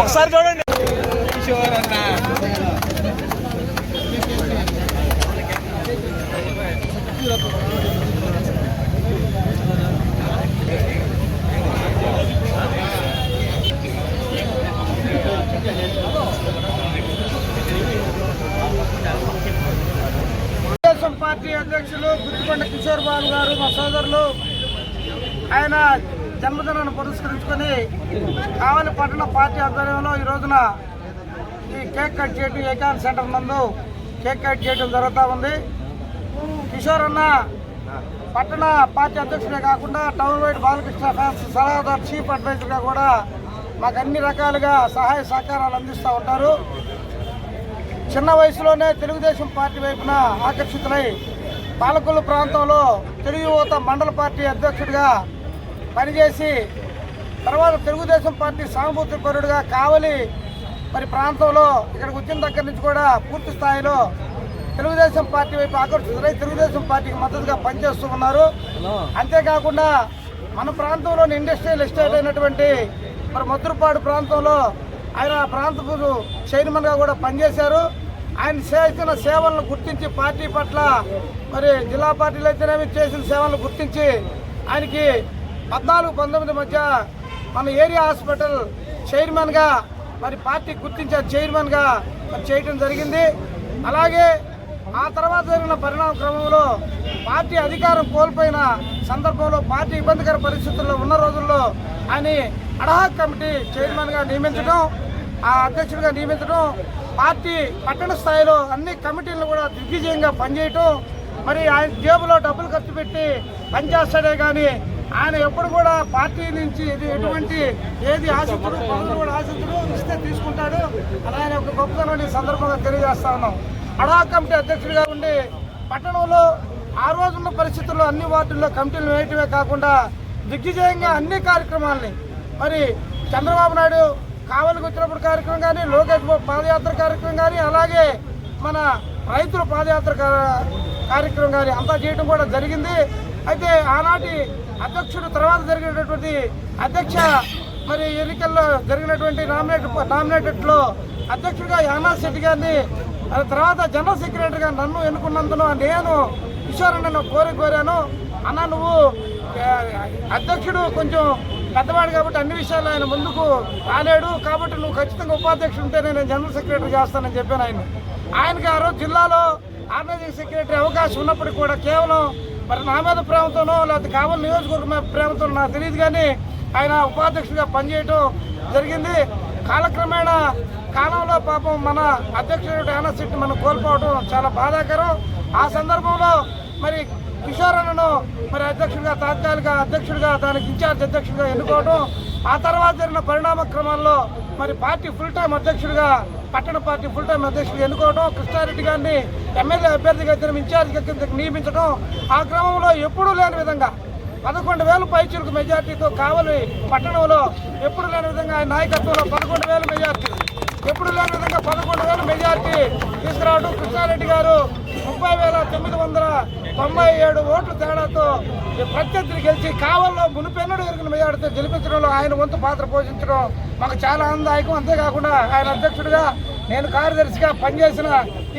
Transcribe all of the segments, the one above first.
ఒకసారి చూడండి. కిషోర్ అన్న పార్టీ అధ్యక్షులు గుత్తికొండ కిషోర్ బాబు గారు మా సోదరులు ఆయన జన్మదినాన్ని పురస్కరించుకొని కావలి పట్టణ పార్టీ ఆధ్వర్యంలో ఈ రోజున ఈ కేక్ కట్ చేయడం ఏకాన్ సెంటర్ నందు కేక్ కట్ చేయడం జరుగుతూ ఉంది. కిషోర్ అన్న పట్టణ పార్టీ అధ్యక్షుడే కాకుండా టౌన్ వైడ్ బాలకృష్ణ ఫ్యాన్స్ సలహాదారు చీఫ్ అడ్వైజర్గా కూడా మాకు అన్ని రకాలుగా సహాయ సహకారాలు అందిస్తూ ఉంటారు. చిన్న వయసులోనే తెలుగుదేశం పార్టీ వైపున ఆకర్షితులై పాలకొల్లు ప్రాంతంలో తెలుగు యువత మండల పార్టీ అధ్యక్షుడిగా పనిచేసి తర్వాత తెలుగుదేశం పార్టీ సానుభూతి పరుడుగా కావలి మరి ప్రాంతంలో ఇక్కడికి వచ్చిన దగ్గర నుంచి కూడా పూర్తి స్థాయిలో తెలుగుదేశం పార్టీ వైపు ఆకర్షితులై తెలుగుదేశం పార్టీకి మద్దతుగా పనిచేస్తూ ఉన్నారు. అంతేకాకుండా మన ప్రాంతంలోని ఇండస్ట్రియల్ ఎస్టేట్ అయినటువంటి మరి మధురపాడు ప్రాంతంలో ఆయన ఆ ప్రాంతపు చైర్మన్గా కూడా పనిచేశారు. ఆయన చేసిన సేవలను గుర్తించి పార్టీ పట్ల మరి జిల్లా పార్టీలు అయితేనేమి చేసిన సేవలను గుర్తించి ఆయనకి పద్నాలుగు పంతొమ్మిది మధ్య మన ఏరియా హాస్పిటల్ చైర్మన్గా మరి పార్టీ గుర్తించే చైర్మన్గా మరి చేయటం జరిగింది. అలాగే ఆ తర్వాత జరిగిన పరిణామ క్రమంలో పార్టీ అధికారం కోల్పోయిన సందర్భంలో పార్టీ ఇబ్బందికర పరిస్థితుల్లో ఉన్న రోజుల్లో ఆయన అడహాక్ కమిటీ చైర్మన్గా నియమించడం ఆ అధ్యక్షుడిగా నియమించడం పార్టీ పట్టణ స్థాయిలో అన్ని కమిటీలను కూడా దిగ్విజయంగా పనిచేయటం మరి ఆయన జేబులో డబ్బులు ఖర్చు పెట్టి పనిచేస్తాడే కానీ ఆయన ఎప్పుడు కూడా పార్టీ నుంచి ఇది ఎటువంటి ఏది ఆశించడు పనులు కూడా ఆశించడు ఇస్తే తీసుకుంటాడు అలా ఆయన ఒక గొప్పతనం ఈ సందర్భంగా తెలియజేస్తా ఉన్నాం. అడా కమిటీ అధ్యక్షుడిగా ఉండి పట్టణంలో ఆ రోజున్న పరిస్థితుల్లో అన్ని వార్డుల్లో కమిటీలు వేయటమే కాకుండా దిగ్విజయంగా అన్ని కార్యక్రమాలని మరి చంద్రబాబు నాయుడు కావలికి వచ్చినప్పుడు కార్యక్రమం కానీ లోకేష్ బాబు పాదయాత్ర కార్యక్రమం కానీ అలాగే మన రైతుల పాదయాత్ర కార్యక్రమం కానీ అంతా చేయడం కూడా జరిగింది. అయితే ఆనాటి అధ్యక్షుడు తర్వాత జరిగినటువంటి అధ్యక్ష మరి ఎన్నికల్లో జరిగినటువంటి నామినేట్ నామినేటెడ్లో అధ్యక్షుడిగా యానా శెట్టి గారిని తర్వాత జనరల్ సెక్రటరీగా నన్ను ఎన్నుకున్నందున నేను కిషోర్ అన్న కోరి కోరాను. అన్న నువ్వు అధ్యక్షుడు కొంచెం పెద్దవాడు కాబట్టి అన్ని విషయాలు ఆయన ముందుకు రాలేడు. కాబట్టి నువ్వు ఖచ్చితంగా ఉపాధ్యక్షుడు ఉంటే నేను జనరల్ సెక్రటరీ చేస్తానని చెప్పాను ఆయన. ఆయనకి ఆ రోజు జిల్లాలో ఆర్గనైజింగ్ సెక్రటరీ అవకాశం ఉన్నప్పటికీ కూడా కేవలం మరి నా మీద ప్రేమతోనో లేకపోతే కావాలి నియోజకవర్గం మీద ప్రేమతో నాకు తెలియదు కానీ ఆయన ఉపాధ్యక్షుడిగా పనిచేయటం జరిగింది. కాలక్రమేణా కాలంలో పాపం మన అధ్యక్షుడు యానసిట్టి మనం కోల్పోవడం చాలా బాధాకరం. ఆ సందర్భంలో మరి కిషోర్ అన్నను మరి అధ్యక్షుడిగా తాత్కాలిక అధ్యక్షుడిగా దానికి ఇన్ఛార్జ్ అధ్యక్షుడిగా ఎన్నుకోవడం ఆ తర్వాత జరిగిన పరిణామ క్రమంలో మరి పార్టీ ఫుల్ టైం అధ్యక్షుడిగా పట్టణ పార్టీ ఫుల్ టైం అధ్యక్షుడు ఎన్నుకోవడం కృష్ణారెడ్డి గారిని ఎమ్మెల్యే అభ్యర్థిగా ఇద్దరు ఇన్ఛార్జ్ కిందకి నియమించడం ఆ క్రమంలో ఎప్పుడూ లేని విధంగా పదకొండు వేలు పైచులకు మెజార్టీతో కావలి పట్టణంలో ఎప్పుడు లేని విధంగా ఆయన నాయకత్వంలో పదకొండు వేలు మెజార్టీ ఎప్పుడు లేని విధంగా పదకొండు వేల మెజార్టీ తీసుకురావడం కృష్ణారెడ్డి గారు ముప్పై వేల తొమ్మిది వందల తొంభై ఏడు ఓట్ల తేడాతో ప్రత్యర్థిని గెలిచి కావల్లో మునిపెన్నడు ఎరిగిన మెజార్టీతో గెలిపించడంలో ఆయన వంతు పాత్ర పోషించడం మాకు చాలా ఆనందదాయకం. అంతేకాకుండా ఆయన అధ్యక్షుడిగా నేను కార్యదర్శిగా పనిచేసిన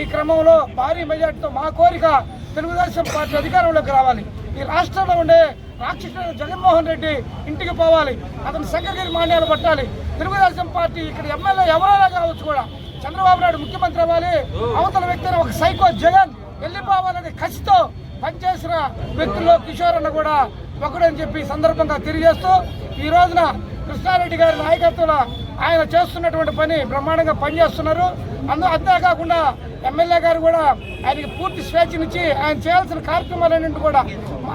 ఈ క్రమంలో భారీ మెజార్టీతో మా కోరిక తెలుగుదేశం పార్టీ అధికారంలోకి రావాలి. ఈ రాష్ట్రంలో ఉండే రాక్షసుడు జగన్మోహన్ రెడ్డి ఇంటికి పోవాలి. అతను శంకరగిరి మాన్యాలు పట్టాలి. తెలుగుదేశం పార్టీ ఇక్కడ ఎమ్మెల్యే ఎవరైనా కావచ్చు కూడా చంద్రబాబు నాయుడు ముఖ్యమంత్రి అవ్వాలి. అవతల వ్యక్తి ఒక సైకో జగన్ వెళ్ళిపోవాలని కసితో పనిచేసిన వ్యక్తుల్లో కిషోర్ అన్న కూడా ఒకడని చెప్పి సందర్భంగా తెలియజేస్తూ ఈ రోజున కృష్ణారెడ్డి గారి నాయకత్వంలో ఆయన చేస్తున్నటువంటి పని బ్రహ్మాండంగా పనిచేస్తున్నారు. అందు అంతేకాకుండా ఎమ్మెల్యే గారు కూడా ఆయనకి పూర్తి స్వేచ్ఛనిచ్చి ఆయన చేయాల్సిన కార్యక్రమాలన్నింటి కూడా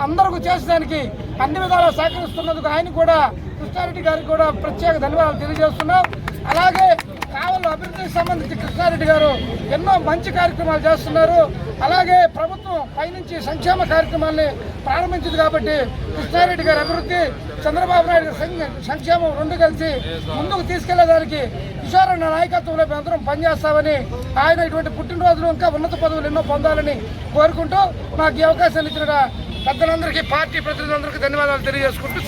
అందరికీ చేసేదానికి అన్ని విధాలా సహకరిస్తున్నందుకు ఆయన కూడా కృష్ణారెడ్డి గారికి కూడా ప్రత్యేక ధన్యవాదాలు తెలియజేస్తున్నాం. అలాగే కావలు అభివృద్ధికి సంబంధించి కృష్ణారెడ్డి గారు ఎన్నో మంచి కార్యక్రమాలు చేస్తున్నారు. అలాగే ప్రభుత్వం పైనుంచి సంక్షేమ కార్యక్రమాల్ని ప్రారంభించింది కాబట్టి కృష్ణారెడ్డి గారి అభివృద్ధి చంద్రబాబు నాయుడు సం- సంక్షేమం రెండు కలిసి ముందుకు తీసుకెళ్ళేదానికి కిషోరన్న నాయకత్వంలో మేమందరం పనిచేస్తామని ఆయన ఇటువంటి పుట్టినరోజులు ఇంకా ఉన్నత పదవులు ఎన్నో పొందాలని కోరుకుంటూ మాకు ఈ అవకాశాన్ని ఇచ్చిన పెద్దలందరికీ పార్టీ ప్రతినిధులందరికీ ధన్యవాదాలు తెలియజేసుకుంటూ